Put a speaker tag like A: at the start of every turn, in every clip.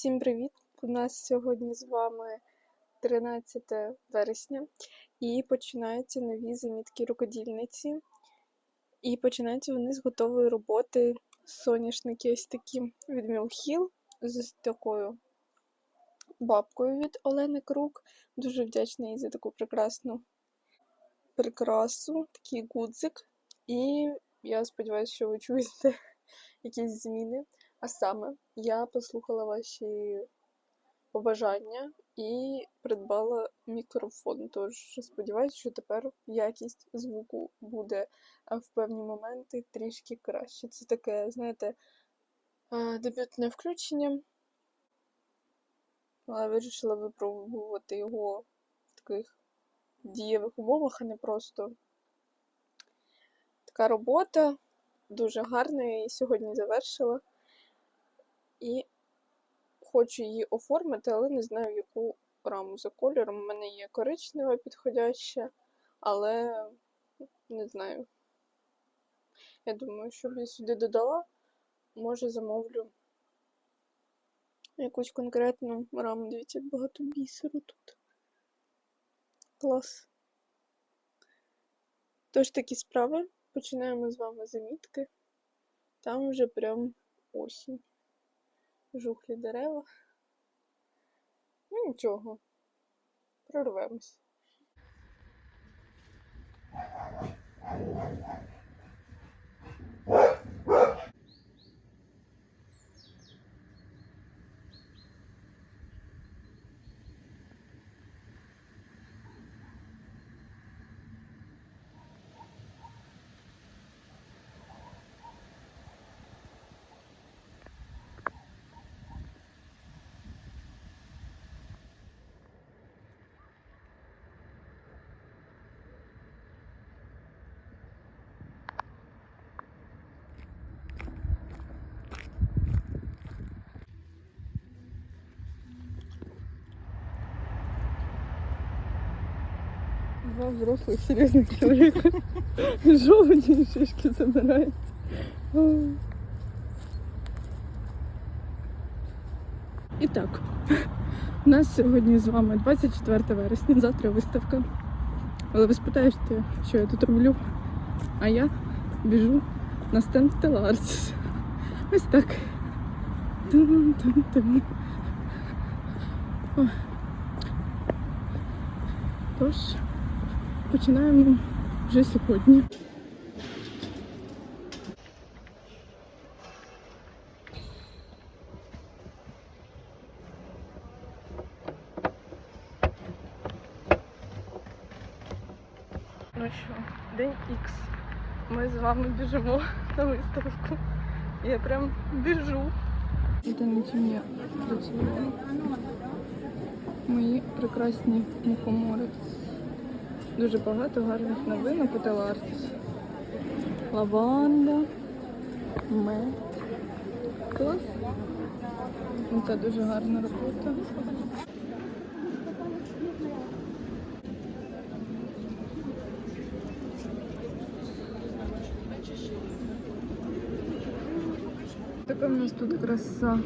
A: Всім привіт! У нас сьогодні з вами 13 вересня і починаються нові замітки рукодільниці. І починаються вони з готової роботи. Соняшники ось такі від Мілхіл з такою бабкою від Олени Крук. Дуже вдячна їй за таку прекрасну прикрасу, такий гудзик. І я сподіваюся, що ви чуєте якісь зміни. А саме, я послухала ваші побажання і придбала мікрофон. Тож сподіваюся, що тепер якість звуку буде в певні моменти трішки краще. Це таке, знаєте, дебютне включення. Але вирішила випробувати його в таких дієвих умовах, а не просто така робота. Дуже гарна, її сьогодні завершила. І хочу її оформити, але не знаю, яку раму за кольором. У мене є коричнева підходяща, але не знаю. Я думаю, щоб я сюди додала, може замовлю якусь конкретну раму. Дивіться, багато бісеру тут. Клас. Тож такі справи. Починаємо з вами замітки. Там вже прям осінь жухлі дерева. Ну нічого, прорвемось. Два взрослых серьезных человека. Желуди и шишки забирают. І так, у нас сьогодні з вами 24 вересня, завтра виставка. Але ви спитаєте, що я тут роблю? А я біжу на стенд Теларсіс. Ось так. Тум-тум-тум. О. Тож, починаємо вже сьогодні. Ну що, день Х. Ми з вами біжимо на виставку. Я прям біжу. Чим я працюю. Мої прекрасні мухомори. Дуже багато гарних новин по Телартіс. Лаванда, мед. Клас. Ну, Це дуже гарна робота. Така в нас тут краса.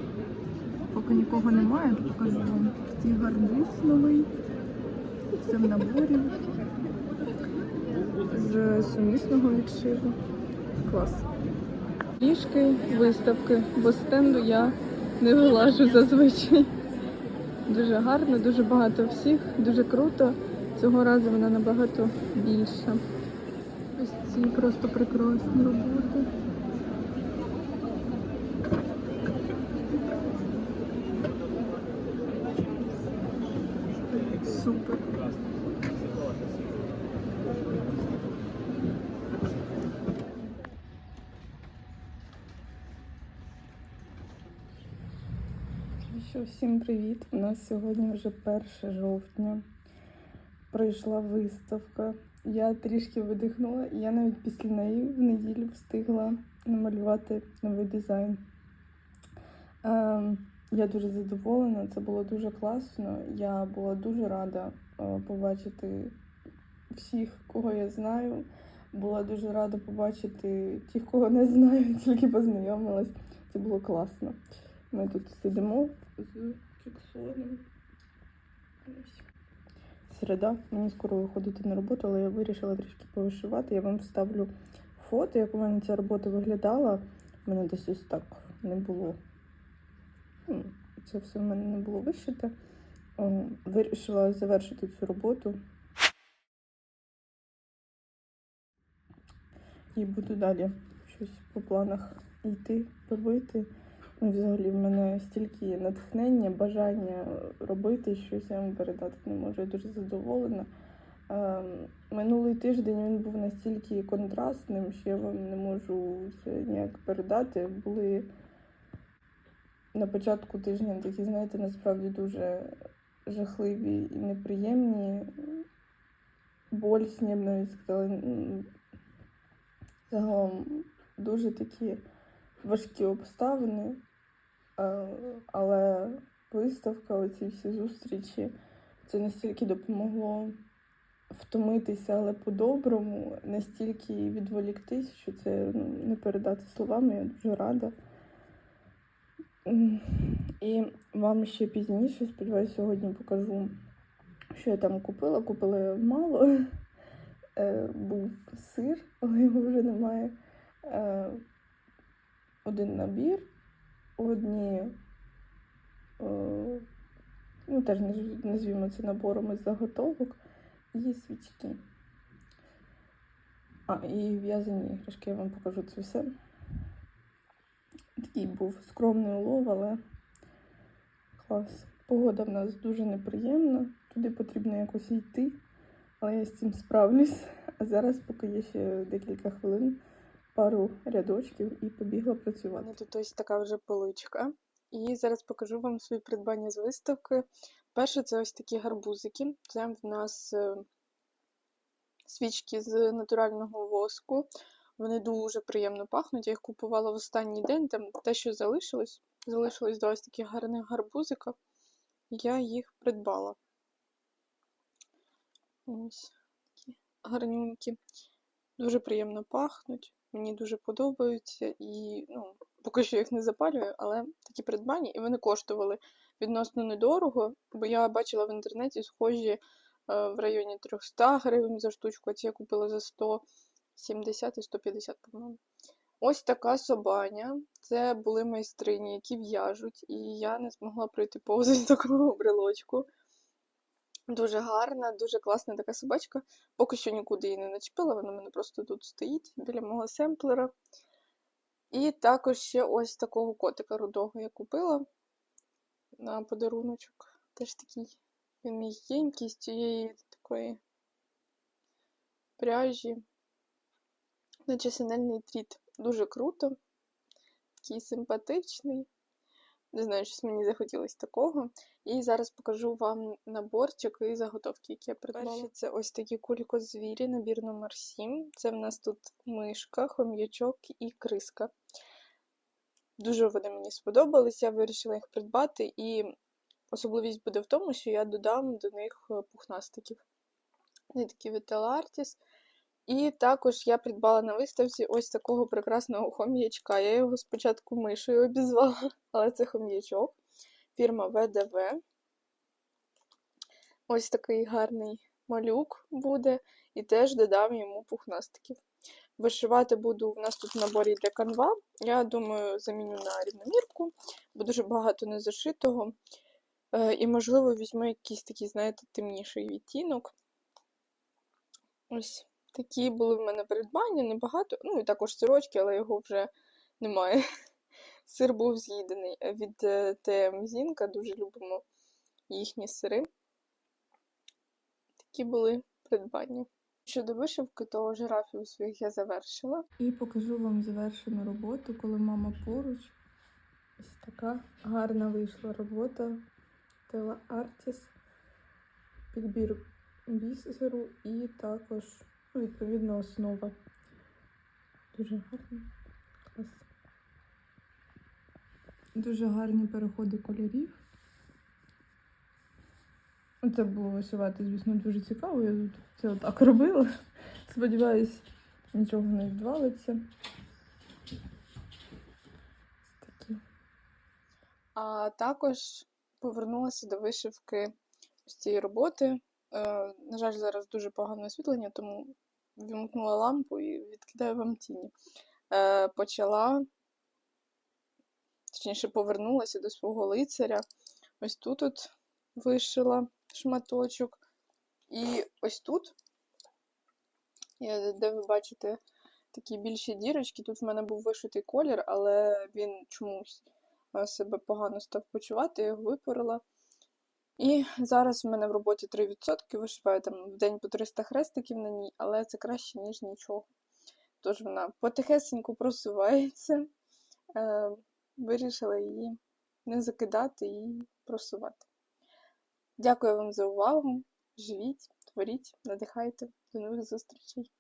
A: Поки нікого немає, покажу вам. Такий гарбуз новий. Все в наборі. З сумісного відшиву. Клас. Трішки виставки, бо стенду я не вилажу зазвичай. Дуже гарно, дуже багато всіх, дуже круто. Цього разу вона набагато більша. Ось ці просто прекрасні роботи. Супер. Ну Що, всім привіт! У нас сьогодні вже 1 жовтня. Пройшла виставка. Я трішки видихнула, і я навіть після неї в неділю встигла намалювати новий дизайн. Ем, я дуже задоволена, це було дуже класно. Я була дуже рада е, побачити всіх, кого я знаю. Була дуже рада побачити тих, кого не знаю, тільки познайомилась. Це було класно.
B: Ми тут сидимо з Чексоном. Ось. Середа, мені скоро виходити на роботу, але я вирішила трішки повишивати. Я вам вставлю фото, як у мене ця робота виглядала. У мене десь ось так не було. Ну, Це все в мене не було вишите. Вирішила завершити цю роботу. І буду далі щось по планах йти, робити. Ну, взагалі, в мене стільки натхнення, бажання робити щось, я вам передати не можу. Я дуже задоволена. Ем, Минулий тиждень він був настільки контрастним, що я вам не можу це ніяк передати. Були на початку тижня такі, знаєте, насправді дуже жахливі і неприємні. Болісні, я б навіть сказала. Загалом дуже такі важкі обставини, Е, але виставка, оці всі зустрічі, це настільки допомогло втомитися, але по-доброму, настільки відволіктись, що це ну, не передати словами, я дуже рада. І вам ще пізніше, сподіваюся, сьогодні покажу, що я там купила. Купила мало. Е, Був сир, але його вже немає. Один набір, одні, е, ну теж назвімо це набором із заготовок, і свічки. А, і в'язані іграшки, я вам покажу це все. Такий був скромний улов, але клас. Погода в нас дуже неприємна, туди потрібно якось йти, але я з цим справлюсь. А зараз, поки є ще декілька хвилин, пару рядочків і побігла працювати.
A: мене тут ось така вже поличка. І зараз покажу вам свої придбання з виставки. Перше, це ось такі гарбузики. Це в нас е, свічки з натурального воску. Вони дуже приємно пахнуть. Я їх купувала в останній день. Там те, що залишилось, залишилось два ось таких гарних гарбузика. Я їх придбала. Ось такі гарнюнькі. Дуже приємно пахнуть. Мені дуже подобаються і ну, поки що їх не запалюю, але такі придбання, і вони коштували відносно недорого, бо я бачила в інтернеті схожі е, в районі 300 гривень за штучку, а ці я купила за 170 і 150, по-моєму. Ось така собаня. Це були майстрині, які в'яжуть, і я не змогла пройти повз такого брелочку. Дуже гарна, дуже класна така собачка. Поки що нікуди її не начепила, вона в мене просто тут стоїть біля мого семплера. І також ще ось такого котика рудого я купила на подаруночок. Теж такий він м'ягенький з цієї такої пряжі. Наче синельний тріт. Дуже круто. Такий симпатичний. Не знаю, щось мені захотілося такого. І зараз покажу вам наборчик і заготовки, які я придбала. Перші це ось такі кулькозвірі, набір номер 7. Це в нас тут мишка, хом'ячок і криска. Дуже вони мені сподобались, я вирішила їх придбати, і особливість буде в тому, що я додам до них е, пухнастиків. Вони такі від Artis. І також я придбала на виставці ось такого прекрасного хом'ячка. Я його спочатку мишею обізвала, але це хом'ячок. Фірма ВДВ. Ось такий гарний малюк буде, і теж додам йому пухнастиків. Вишивати буду, в нас тут в наборі для канва. Я думаю, заміню на рівномірку, бо дуже багато незашитого. Е, І, можливо, візьму якийсь такий, знаєте, темніший відтінок. Ось такі були в мене придбання, небагато. Ну, і також сирочки, але його вже немає. Сир був з'їдений від е, ТМ Зінка, дуже любимо їхні сири. Такі були придбання. Щодо вишивки, то жирафів своїх я завершила.
B: І покажу вам завершену роботу, коли мама поруч. Ось така гарна вийшла робота Тела Артіс. Підбір бісеру і також, відповідно, основа. Дуже гарно. Клас. Дуже гарні переходи кольорів. Це було вишивати, звісно, дуже цікаво. Я тут це отак робила. Сподіваюсь, нічого не відвалиться. Такі.
A: А також повернулася до вишивки з цієї роботи. Е, на жаль, зараз дуже погане освітлення, тому вімкнула лампу і відкидаю вам тіні. Е, почала, точніше, повернулася до свого лицаря. Ось тут от вишила шматочок. І ось тут, де ви бачите такі більші дірочки, тут в мене був вишитий колір, але він чомусь е, себе погано став почувати, я його випарила. І зараз в мене в роботі 3%, вишиваю там в день по 300 хрестиків на ній, але це краще, ніж нічого. Тож вона потихесеньку просувається. Е, вирішила її не закидати і просувати. Дякую вам за увагу. Живіть, творіть, надихайте. До нових зустрічей!